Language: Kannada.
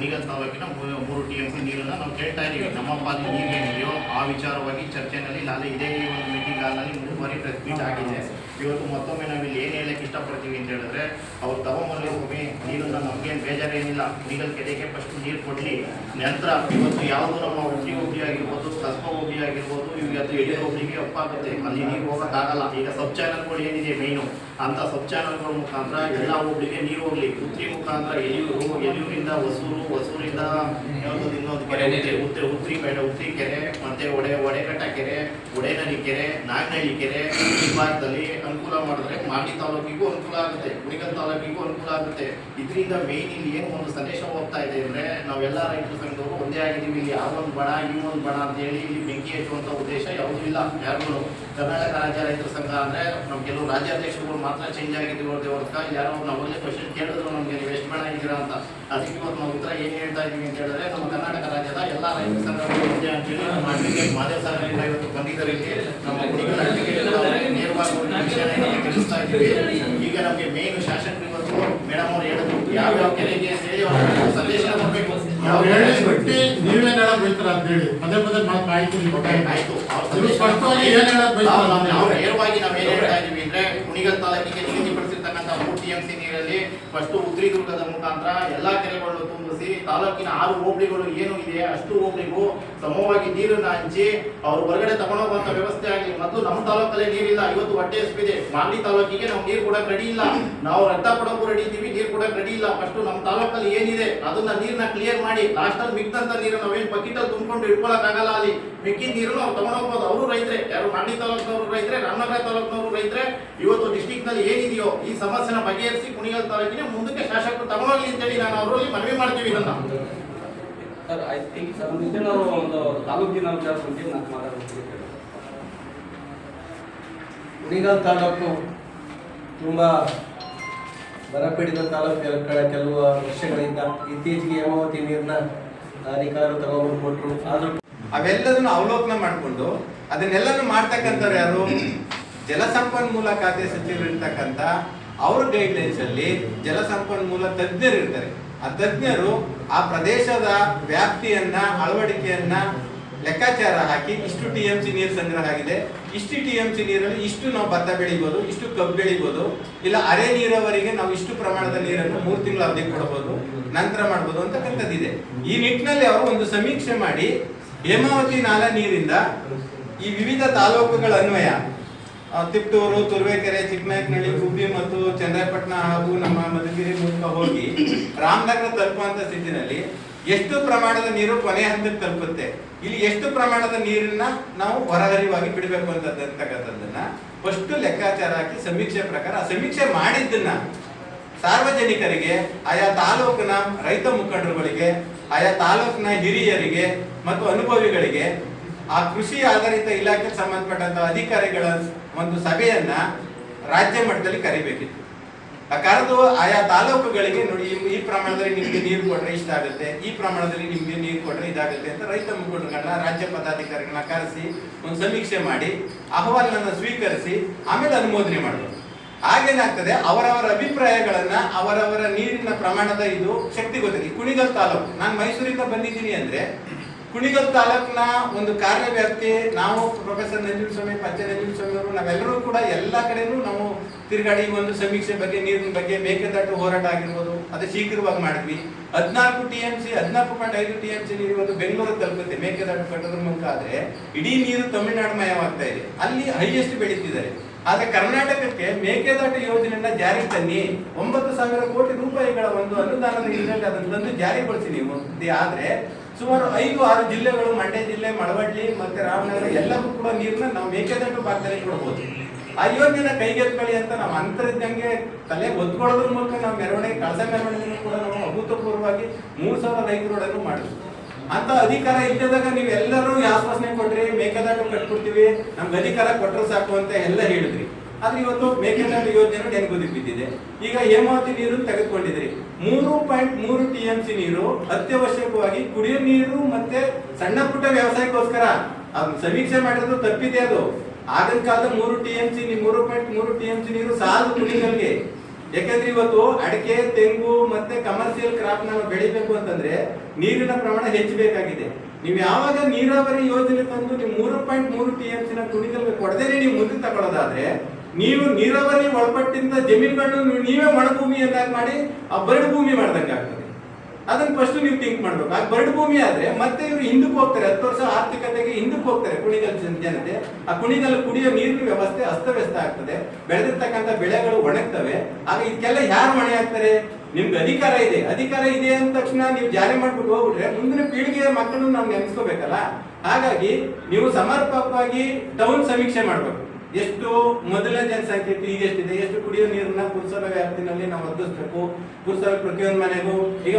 ಕುಣಿಗಲ್ ಮೂ- ಮೂರು ಟಿ ಎಂ ಸಿ ನೀರನ್ನು ನಾವು ಕೇಳ್ತಾ ಇದ್ದೀವಿ. ನಮ್ಮ ಪಾಲಿ ನೀರು ಏನಿದೆಯೋ ಆ ವಿಚಾರವಾಗಿ ಚರ್ಚೆನಲ್ಲಿ ನಾಳೆ ಇದೇ ಈ ಒಂದು ಮೀಟಿಂಗ್ ಹಾಲ್ನಲ್ಲಿ ಮೂರು ಬಾರಿ ಪ್ರೆಸ್ ಮೀಟ್ ಆಗಿದೆ. ಇವತ್ತು ಮತ್ತೊಮ್ಮೆ ನಾವು ಇಲ್ಲಿ ಏನು ಹೇಳಕ್ಕೆ ಇಷ್ಟಪಡ್ತೀವಿ ಅಂತ ಹೇಳಿದ್ರೆ ನಮಗೇನು ಬೇಜಾರೇನಿಲ್ಲ. ಕುಣಿಗಲ್ ಕೆರೆಗೆ ಫಸ್ಟ್ ನೀರು ಕೊಡಲಿ. ನಂತರ ಇವತ್ತು ಯಾವುದು ನಮ್ಮ ಉದ್ರಿ ಹೋಬಳಿ ಆಗಿರ್ಬೋದು ಕಸ್ಬ ಹೋಬಳಿ ಆಗಿರ್ಬೋದು ಇವತ್ತು ಎಡೆ ಹೋಬಳಿಗೆ ಒಪ್ಪಾಗುತ್ತೆ ಅಲ್ಲಿ ನೀರು ಹೋಗೋಕ್ಕಾಗಲ್ಲ ಈಗ ಸಬ್ ಚಾನಲ್ಗಳು ಏನಿದೆ ಮೇಯ್ನು ಅಂತ ಸಬ್ ಚಾನಲ್ಗಳ ಮುಖಾಂತರ ಎಲ್ಲ ಹೋಬಳಿಗೆ ನೀರು ಹೋಗಲಿ. ಉತ್ರಿ ಮುಖಾಂತರ ಎಲ್ಲಿಯೂರು ಎಲ್ಲಿಯೂರಿಂದ ಹೊಸೂರು ಹೊಸೂರಿಂದ ಯಾವುದು ಇನ್ನೊಂದು ಕೆರೆ ಇದೆ. ಉತ್ರಿ ಬೇಡ ಉತ್ರಿ ಕೆರೆ ಮತ್ತೆ ಒಡೆ, ಒಡೆಕಟ್ಟ ಕೆರೆ ಒಡೆನಹಳ್ಳಿ ಕೆರೆ ನಾಗನಹಳ್ಳಿ ಕೆರೆ ಈ ಭಾಗದಲ್ಲಿ ಅನುಕೂಲ ಮಾಡಿದ್ರೆ ಮಾಗಡಿ ತಾಲೂಕಿಗೂ ಅನುಕೂಲ ಆಗುತ್ತೆ ಕುಣಿಗಲ್ ತಾಲೂಕಿಗೂ ಅನುಕೂಲ ಆಗುತ್ತೆ. ಇದರಿಂದ ಮೇನ್ ಇಲ್ಲಿ ಏನು ಒಂದು ಸಂದೇಶ ಹೋಗ್ತಾ ಇದೆ ಅಂದ್ರೆ ನಾವೆಲ್ಲ ರೈತರು ಸಂಘದವರು ಒಂದೇ ಆಗಿದ್ದೀವಿ, ಇಲ್ಲಿ ಯಾವೊಂದು ಬಣ ಈ ಒಂದು ಬಣ ಅಂತ ಹೇಳಿ ಇಲ್ಲಿ ಬೆಂಕಿ ಹಚ್ಚುವಂಥ ಉದ್ದೇಶ ಯಾವುದೂ ಇಲ್ಲ ಯಾರಿಗೂ ಕರ್ನಾಟಕ ರಾಜ್ಯ ರೈತರ ಸಂಘ ಅಂದ್ರೆ ನಾವು ಕೆಲವು ರಾಜ್ಯಾಧ್ಯಕ್ಷರುಗಳು ಮಾತ್ರ ಚೇಂಜ್ ಆಗಿದ್ದೀವಿ ಹೊರತು ಹೊರತ ಯಾರೋ ನಾವಲ್ಲೇ ಕ್ವಶನ್ ಕೇಳಿದ್ರು ನಮಗೆ ಎಷ್ಟು ಬಣ ಇದ್ದೀರಾ ಅಂತ. ಅದಕ್ಕೆ ಇವತ್ತು ನಾವು ಉತ್ತರ ಏನು ಹೇಳ್ತಾ ಇದ್ದೀವಿ ಅಂತ ಹೇಳಿದ್ರೆ, ನಮ್ಮ ಕರ್ನಾಟಕ ರಾಜ್ಯದ ಎಲ್ಲ ರೈತ ಸಂಘಗಳು ಅಡ್ವೊಕೇಟ್ ಮಾದೇವ್ ಸರ್ ಇವತ್ತು ಬಂದಿದ್ದಾರೆ ನಮ್ಮ ನೇರವಾಗಿ ತಿಳಿಸ್ತಾ ಇದ್ದೀವಿ. ಈಗ ನಮಗೆ ಮೇನ್ ಶಾಸಕರು ಇವತ್ತು ಮೇಡಮ್ ಅವ್ರು ಹೇಳಿದ್ರು. ಯಾವ ಕೆರೆಗೆ ಸೇರಿ ಸಂದೇಶ ಕೊಡಬೇಕು. ನಾವು ಹೇಳಿ ಬಿಟ್ಟು ನೀವೇನ್ ಹೇಳಕ್ ಬೈತಾರ ಅಂತ ಹೇಳಿ. ಪದೇ ಪದೇ ಮಾತು ಮಾಹಿತಿ ಆಯ್ತು. ಅವ್ರ ನೀವು ಸಂದೇಶ ಸ್ಪಷ್ಟವಾಗಿ ಏನ್ ಹೇಳಕ್ ಬೈತಾರ ನಾವು- ಅಂತ ನಾವು ನೇರವಾಗಿ ನಾವು ಏನ್ ಹೇಳ್ತಾ ಇದೀವಿ ಅಂದ್ರೆ ಕುಣಿಗಲ್ ತಾಲೂಕಿಗೆ ಎಂ ನೀರಲ್ಲಿ ಫಸ್ಟ್ ಉದ್ರಿದುರ್ಗದ ಮುಖಾಂತರ ಎಲ್ಲ ಕೆರೆಗಳನ್ನು ತುಂಬಿಸಿ ತಾಲೂಕಿನ ಆರು ಹೋಬಳಿಗಳು ಏನು ಇದೆ ಅಷ್ಟು ಹೋಬಳಿಗೂ ಸಮವಾಗಿ ನೀರನ್ನ ಹಂಚಿ ಅವರು ಹೊರಗಡೆ ತಗೊಂಡೋಗುವಂತ ವ್ಯವಸ್ಥೆ ಆಗಲಿ. ಮತ್ತು ನಮ್ಮ ತಾಲೂಕಲ್ಲಿ ನೀರಿಲ್ಲ ಇವತ್ತು ಹೊಟ್ಟೆ ಎಸ್ಪಿದೆ ಮಾಂಡಿ ತಾಲೂಕಿಗೆ ನಾವು ನೀರು ಕೂಡ ರೆಡಿ ಇಲ್ಲ. ನಾವು ರಕ್ತ ಕೊಡಕ್ಕೂ ರೆಡಿ ಇದ್ದೀವಿ, ನೀರು ಕೂಡ ರೆಡಿ ಇಲ್ಲ. ಫಸ್ಟ್ ನಮ್ಮ ತಾಲೂಕಲ್ಲಿ ಏನಿದೆ ಅದನ್ನ ನೀರನ್ನ ಕ್ಲಿಯರ್ ಮಾಡಿ ಲಾಸ್ಟ್ ಅಲ್ಲಿ ಮಿಕ್ದಂತ ನೀರು ನಾವೇನು ಬಕೆಟ್ ಅಲ್ಲಿ ಇಟ್ಕೊಳ್ಳೋಕ್ಕಾಗಲ್ಲ ಇಟ್ಕೊಳಕ್ ಆಗಲ್ಲ ಅಲ್ಲಿ ಮಿಕ್ಕಿದ ನೀರನ್ನು ಅವ್ರು ತಗೊಂಡೋಗ್ಬೋದು ಅವರು ರೈತರೆ. ಯಾರು ಮಂಡಿ ತಾಲೂಕಿನವರು ರೈತರೆ ರಾಮನಗರ ತಾಲೂಕಿನವರು ರೈತರೆ ಇವತ್ತು ಡಿಸ್ಟಿಕ್ನಲ್ಲಿ ಏನಿದೆಯೋ ಈ ಸಮಸ್ಯೆನ ಬಗೆಹರಿಸಿ ಕುಣಿಗಲ್ ತಾಲೂಕಿನ ಮುಂದಕ್ಕೆ ಶಾಸಕರು ತಗೊಂಡೋಗ್ಲಿ ಅಂತೇಳಿ ನಾನು ಅವರಲ್ಲಿ ಮನವಿ ಮಾಡ್ತೀವಿ ಇದನ್ನ. ಸರ್ ಐ ಥಿಂಕ್ ಸರ್ ಮುಂದಿನವರು ಒಂದು ತಾಲೂಕಿನ ವಿಚಾರ ಬಗ್ಗೆ ನಾನು ಮಾತಾಡ್ತೀನಿ. ಕುಣಿಗಲ್ ತಾಲೂಕು ತುಂಬ ಬರಪೀಡಿತ ತಾಲೂಕು. ಕೆಲ- ಕೆಲ- ಕೆಲವು ವರ್ಷಗಳಿಂದ ಇತ್ತೀಚೆಗೆ ಹೇಮಾವತಿ ನೀರನ್ನ ಅಧಿಕಾರರು ತಗೊಂಡು ಕೊಟ್ಟರು ಆದ್ರೂ ಅವೆಲ್ಲದನ್ನು ಅವಲೋಕನ ಮಾಡಿಕೊಂಡು ಅದನ್ನೆಲ್ಲನೂ ಮಾಡ್ತಕ್ಕಂಥವ್ರು ಯಾರು? ಜಲಸಂಪನ್ಮೂಲ ಖಾತೆ ಸಚಿವರು ಇರ್ತಕ್ಕಂಥ ಅವ್ರ ಗೈಡ್ಲೈನ್ಸ್ ಅಲ್ಲಿ ಜಲಸಂಪನ್ಮೂಲ ತಜ್ಞರು ಇರ್ತಾರೆ. ಆ ತಜ್ಞರು ಆ ಪ್ರದೇಶದ ವ್ಯಾಪ್ತಿಯನ್ನ, ಅಳವಡಿಕೆಯನ್ನ ಲೆಕ್ಕಾಚಾರ ಹಾಕಿ ಇಷ್ಟು ಟಿ ಎಂ ಸಿ ನೀರು ಸಂಗ್ರಹ ಆಗಿದೆ. ಇಷ್ಟು ಟಿ ಎಂ ಸಿ ನೀರಲ್ಲಿ ಇಷ್ಟು ನಾವು ಭತ್ತ ಬೆಳಿಬೋದು, ಇಷ್ಟು ಕಬ್ಬು ಬೆಳಿಬೋದು, ಇಲ್ಲ ಅರೆ ನೀರಾವರಿಗೆ ನಾವು ಇಷ್ಟು ಪ್ರಮಾಣದ ನೀರನ್ನು ಮೂರು ತಿಂಗಳ ಅವಧಿ ಕೊಡಬಹುದು ನಂತರ ಮಾಡ್ಬೋದು ಅಂತಕ್ಕಂಥದ್ದಿದೆ ಈ ನಿಟ್ಟಿನಲ್ಲಿ ಅವರು ಒಂದು ಸಮೀಕ್ಷೆ ಮಾಡಿ, ಹೇಮಾವತಿ ನಾಲಾ ನೀರಿಂದ ಈ ವಿವಿಧ ತಾಲೂಕುಗಳ ಅನ್ವಯ ತಿಪ್ಟೂರು, ತುರುವೇಕೆರೆ ಚಿಕ್ಕನಾಯಕನಹಳ್ಳಿ ಗುಬ್ಬಿ ಮತ್ತು ಚಂದ್ರಪಟ್ಟಣ ಹಾಗೂ ನಮ್ಮ ಮಧುಗಿರಿ ಮೂಲಕ ಹೋಗಿ ರಾಮನಗರ ತಲುಪುವಂತ ಸ್ಥಿತಿನಲ್ಲಿ ಎಷ್ಟು ಪ್ರಮಾಣದ ನೀರು ಕೊನೆ ಹಂತಕ್ಕೆ ತಲುಪುತ್ತೆ? ಇಲ್ಲಿ ಎಷ್ಟು ಪ್ರಮಾಣದ ನೀರನ್ನ ನಾವು ಹೊರಹರಿವಾಗಿ ಬಿಡಬೇಕು ಅಂತಕ್ಕಂಥದ್ದನ್ನ ಫಸ್ಟ್ ಲೆಕ್ಕಾಚಾರ ಹಾಕಿ ಸಮೀಕ್ಷೆ ಪ್ರಕಾರ ಸಮೀಕ್ಷೆ ಮಾಡಿದ್ದನ್ನ ಸಾರ್ವಜನಿಕರಿಗೆ, ಆಯಾ ತಾಲೂಕಿನ ರೈತ ಮುಖಂಡರುಗಳಿಗೆ, ಆಯಾ ತಾಲೂಕಿನ ಹಿರಿಯರಿಗೆ ಮತ್ತು ಅನುಭವಿಗಳಿಗೆ ಆ ಕೃಷಿ ಆಧಾರಿತ ಇಲಾಖೆಗೆ ಸಂಬಂಧಪಟ್ಟಂತ ಅಧಿಕಾರಿಗಳ ಒಂದು ಸಭೆಯನ್ನ ರಾಜ್ಯ ಮಟ್ಟದಲ್ಲಿ ಕರಿಬೇಕಿತ್ತು. ಕರೆದು ಆಯಾ ತಾಲೂಕುಗಳಿಗೆ ನೋಡಿ, ಈ- ಪ್ರಮಾಣದಲ್ಲಿ ನಿಮಗೆ ನೀರು ಕೊಟ್ರೆ ಇಷ್ಟ ಆಗುತ್ತೆ, ಈ ಪ್ರಮಾಣದಲ್ಲಿ ನಿಮಗೆ ನೀರು ಕೊಟ್ರೆ ಇದಾಗುತ್ತೆ ಅಂತ ರೈತ ಮುಖಂಡರನ್ನ ರಾಜ್ಯ ಪದಾಧಿಕಾರಿಗಳನ್ನ ಕರೆಸಿ ಒಂದು ಸಮೀಕ್ಷೆ ಮಾಡಿ, ಅಹವಾಲನ್ನ ಸ್ವೀಕರಿಸಿ, ಆಮೇಲೆ ಅನುಮೋದನೆ ಮಾಡಬೇಕು ಆಗೇನಾಗ್ತದೆ ಅವರವರ ಅಭಿಪ್ರಾಯಗಳನ್ನ, ಅವರವರ ನೀರಿನ ಪ್ರಮಾಣದ ಇದು ಶಕ್ತಿ ಗೊತ್ತಿದೆ. ಕುಣಿಗಲ್ ತಾಲೂಕು, ನಾನು ಮೈಸೂರಿಂದ ಬಂದಿದ್ದೀನಿ ಅಂದ್ರೆ ಕುಣಿಗಲ್ ತಾಲೂಕಿನ ಒಂದು ಕಾರ್ಯವ್ಯಾಪ್ತಿ, ನಾವು ಪ್ರೊಫೆಸರ್ ನಂಜುಂಡಸ್ವಾಮಿ ಪಂಚ ನಂಜುಂಡಸ್ವಾಮಿ ಅವರು, ನಾವೆಲ್ಲರೂ ಕೂಡ ಎಲ್ಲ ಕಡೆನೂ ನಾವು ತಿರುಗಾಡಿ ಒಂದು ಸಮೀಕ್ಷೆ ಬಗ್ಗೆ, ನೀರಿನ ಬಗ್ಗೆ ಮೇಕೆದಾಟು ಹೋರಾಟ ಆಗಿರ್ಬೋದು, ಅದು ಶೀಘ್ರವಾಗಿ ಮಾಡಿದ್ವಿ. ಹದಿನಾಲ್ಕು ಟಿ ಎಂ ಸಿ ಹದಿನಾಲ್ಕು ಪಾಯಿಂಟ್ ಐದು ಟಿ ಎಂ ಸಿ ನೀರು ಇವತ್ತು ಬೆಂಗಳೂರು ತಲುಪುತ್ತೆ, ಮೇಕೆದಾಟು ಕಟ್ಟೋದ್ರ ಮೂಲಕ ಆದ್ರೆ ಇಡೀ ನೀರು ತಮಿಳುನಾಡು ಮಯವಾಗ್ತಾ ಇದೆ. ಅಲ್ಲಿ ಹೈಯೆಸ್ಟ್ ಬೆಳೀತಿದ್ದಾರೆ. ಆದರೆ ಕರ್ನಾಟಕಕ್ಕೆ ಮೇಕೆದಾಟು ಯೋಜನೆಯನ್ನ ಜಾರಿಗೆ ತನ್ನಿ, ಒಂಬತ್ತು ಸಾವಿರ ಕೋಟಿ ರೂಪಾಯಿಗಳ ಒಂದು ಅನುದಾನದ ಇದರಲ್ಲಿ ಅದನ್ನು ತಂದು ಜಾರಿಗೊಳಿಸಿ ನೀವು. ಆದ್ರೆ ಸುಮಾರು ಐದು, ಆರು ಜಿಲ್ಲೆಗಳು, ಮಂಡ್ಯ ಜಿಲ್ಲೆ, ಮಳವಳ್ಳಿ ಮತ್ತೆ ರಾಮನಗರ, ಎಲ್ಲವೂ ಕೂಡ ನೀರನ್ನ ನಾವು ಮೇಕೆದಾಟು ಭಾಗದಲ್ಲಿ ಕೊಡ್ಬೋದು ಆ ಯೋಜನೆ ಕೈಗೆತ್ಕೊಳ್ಳಿ ಅಂತ ನಾವು ಅಂತರಿದ್ದಂಗೆ ತಲೆ ಒತ್ಕೊಳ್ಳೋದ್ರ ಮೂಲಕ ನಾವು ಮೆರವಣಿಗೆ, ಕಳಸ ಮೆರವಣಿಗೆ ಕೂಡ ನಾವು ಅಭೂತಪೂರ್ವವಾಗಿ ಮೂರ್ ಸಾವಿರ ರೋಡನ್ನು ಮಾಡಿದ್ವಿ. ಅಂತ ಅಧಿಕಾರ ಇಲ್ಲದಾಗ ನೀವು ಎಲ್ಲರೂ ಆಶ್ವಾಸನೆ ಕೊಟ್ರಿ, ಮೇಕೆದಾಟು ಕಟ್ಕೊಡ್ತೀವಿ ನಮ್ಗೆ ಅಧಿಕಾರ ಕೊಟ್ಟರು ಸಾಕು ಅಂತ ಎಲ್ಲ ಹೇಳಿದ್ರಿ. ಆದ್ರೆ ಇವತ್ತು ಮೇಕೆದಾಟು ಯೋಜನೆ ನೆನಗುದಿ ಬಿದ್ದಿದೆ. ಈಗ ಹೇಮಾವತಿ ನೀರು ತೆಗೆದುಕೊಂಡಿದ್ರಿ. ಮೂರು ಪಾಯಿಂಟ್ ಮೂರು ಟಿ ಎಂ ಸಿ ನೀರು ಅತ್ಯವಶ್ಯಕವಾಗಿ ಕುಡಿಯೋ ನೀರು ಮತ್ತೆ ಸಣ್ಣ ಪುಟ್ಟ ವ್ಯವಸಾಯಕ್ಕೋಸ್ಕರ ಸಮೀಕ್ಷೆ ಮಾಡಿರೋದು ತಪ್ಪಿದೆ ಅದು. ಆಗಿನ ಕಾಲದ ಮೂರು ಟಿ ಎಂ ಸಿ, ಮೂರು ಪಾಯಿಂಟ್ ಮೂರು ಟಿ ಎಂ ಸಿ ನೀರು ಸಾಲದು ಕುಡಿಗಳಿಗೆ ಯಾಕಂದ್ರೆ ಇವತ್ತು ಅಡಿಕೆ, ತೆಂಗು ಮತ್ತೆ ಕಮರ್ಷಿಯಲ್ ಕ್ರಾಪ್ ನಾವು ಬೆಳಿಬೇಕು ಅಂತಂದ್ರೆ ನೀರಿನ ಪ್ರಮಾಣ ಹೆಚ್ಚಬೇಕಾಗಿದೆ ನೀವು ಯಾವಾಗ ನೀರಾವರಿ ಯೋಜನೆ ತಂದು ನೀವು ಮೂರು ಪಾಯಿಂಟ್ ಮೂರು ಟಿ ಎಂ ನ ಕುಣಿಗಲ್ಗೆ ಕೊಡದೇನೆ ನೀವು ಮುಂದೆ ತಗೊಳ್ಳೋದಾದ್ರೆ ನೀವು ನೀರಾವರಿ ಒಳಪಟ್ಟಿಂದ ಜಮೀನುಗಳನ್ನು ನೀವೇ ಒಣಭೂಮಿಯನ್ನಾಗಿ ಮಾಡಿ? ಆ ಬರಡು ಭೂಮಿ ಮಾಡ್ದಂಗೆ ಆಗ್ತದೆ. ಅದನ್ನ ಫಸ್ಟ್ ನೀವು ಥಿಂಕ್ ಮಾಡ್ಬೇಕು. ಆ ಬರಡು ಭೂಮಿ ಆದ್ರೆ ಮತ್ತೆ ಇವರು ಹಿಂದಕ್ಕೆ ಹೋಗ್ತಾರೆ. ಹತ್ತು ವರ್ಷ ಆರ್ಥಿಕತೆಗೆ ಹಿಂದಕ್ಕೆ ಹೋಗ್ತಾರೆ ಕುಣಿಗಲ್ ಜನ- ಜನತೆ. ಆ ಕುಣಿಗಲ್ ಕುಡಿಯೋ ನೀರಿನ ವ್ಯವಸ್ಥೆ ಅಸ್ತವ್ಯಸ್ತ ಆಗ್ತದೆ. ಬೆಳೆದಿರ್ತಕ್ಕಂಥ ಬೆಳೆಗಳು ಒಣಗ್ತವೆ. ಆಗ ಇದಕ್ಕೆಲ್ಲ ಯಾರು ಮಣೆ ಆಗ್ತಾರೆ? ನಿಮ್ಗೆ ಅಧಿಕಾರ ಇದೆ. ಅಧಿಕಾರ ಇದೆ ಅಂದ ತಕ್ಷಣ ನೀವು ಜಾರಿ ಮಾಡ್ಬಿಟ್ಟು ಹೋಗ್ಬಿಟ್ರೆ ಮುಂದಿನ ಪೀಳಿಗೆಯ ಮಕ್ಕಳನ್ನು ನಾವು ನೆನೆಸ್ಕೋಬೇಕಲ್ಲ? ಹಾಗಾಗಿ ನೀವು ಸಮರ್ಪಕವಾಗಿ ಟೌನ್ ಸಮೀಕ್ಷೆ ಮಾಡ್ಬೇಕು. ಎಷ್ಟು ಮೊದಲ ಜನಸಂಖ್ಯೆ ಇತ್ತು, ಈಗ ಎಷ್ಟಿದೆ? ಎಷ್ಟು ಕುಡಿಯೋ ನೀರನ್ನ ಪುರಸಭೆ ವ್ಯಾಪ್ತಿನಲ್ಲಿ ನಾವು ಒದಗಿಸ್ಬೇಕು? ಪುರಸಭೆ ಪ್ರತಿಯೊಂದು ಮನೆಗೂ ಈಗ